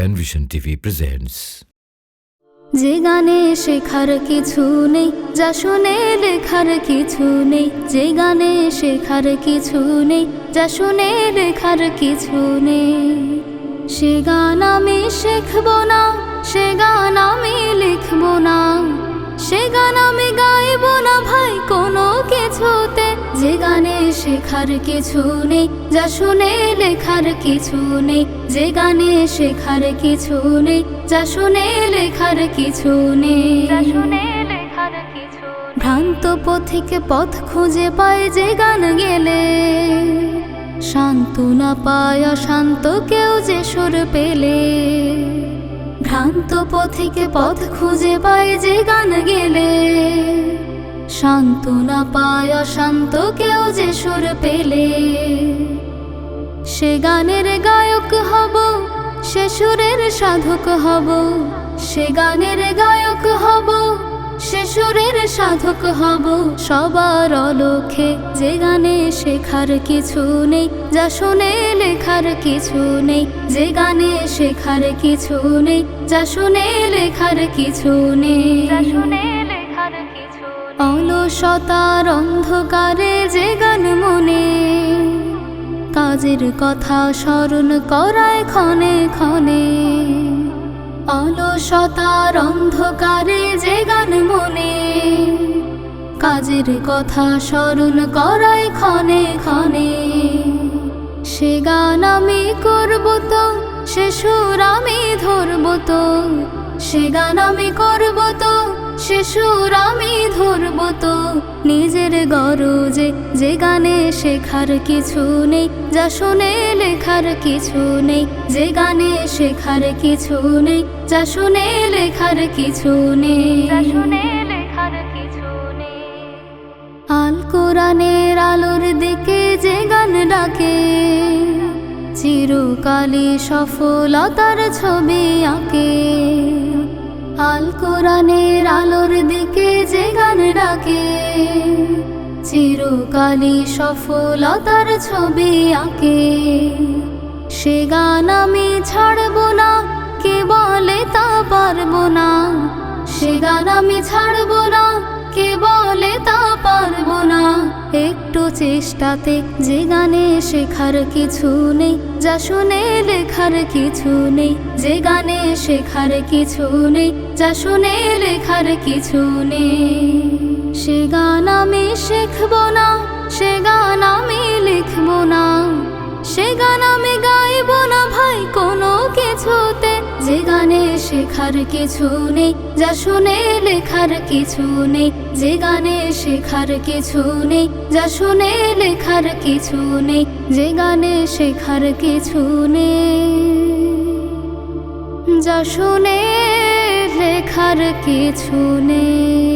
Penvision TV presents. যে গানে শেখার কিছু নেই, যা শুনে লেখার কিছু নেই, যে গানে শেখার কিছু নেই, যা শুনে লেখার কিছু নেই সে গান আমি শিখব না, সে গান আমি লিখব না, সে গান আমি গাইব না ভাই কোনো কিছুতে, যে গানে শেখার কিছু নেই যা শুনে লেখার কিছু নেই যে গানে শেখার কিছু নেই যা শুনে লেখার কিছু নেই। ভ্রান্ত পথিকে পথ খুঁজে পায় যে গান গেলে। শান্ত না পায় অশান্ত কেউ যে সুর পেলে। ভ্রান্ত পথিকে পথ খুঁজে পায় যে গান গেলে। শান্ত না পায় অশান্ত কেউ যে সুর পেলে। সে গানের গায়ক হব, সে সুরের সাধক হব। সে গানের গায়ক হব, সে সুরের সাধক হব। সবার অলক্ষে যে গানে শেখার কিছু নেই, যা শুনে লেখার কিছু নেই, যে গানে শেখার কিছু নেই, যা শুনে লেখার কিছু নেই। অলসতার অন্ধকারে যে গান মনে, কাজের কথা স্মরণ করায় ক্ষণে ক্ষণে। অলসতার অন্ধকারে যে গান মনে, কাজের কথা স্মরণ করায় ক্ষণে ক্ষণে। সে গান আমি করব তো, সে সুর আমি ধরব তো, সে গান আমি করব তো সুর আমি ধরব তো নিজের গরজে যে গানে শেখার কিছু নেই যা শুনে লেখার কিছু নেই যে গানে শেখার কিছু নেই যা শুনে লেখার কিছু নেই। আল কোরআনের আলোর দিকে যে গান ডাকে চিরকালে সফলতার ছবি আঁকে। আল কোরআনের আলোর দিকে যে গান ডাকে চিরকালী সফলতার ছবি আঁকে। সে গান আমি ছাড়ব না, কে বলে তা পারব না। সে গান আমি ছাড়ব না, কে বলে তা পারব একটু চেষ্টাতে, যে গানে শেখার কিছু নেই, যা শুনে লেখার কিছু নেই, যে গানে শেখার কিছু নেই, যা শুনে লেখার কিছু নেই। সে গান আমি শিখব না, সে গান আমি লিখব না, সে গান আমি গাইব না ভাই কোনো কিছুতে, যে গানে শেখার কিছু নেই, যা শুনে লেখার কিছু নেই, যে গানে শেখার কিছু নেই, যা শুনে লেখার কিছু নেই, যে গানে শেখার কিছু নেই, যা শুনে লেখার কিছু নেই।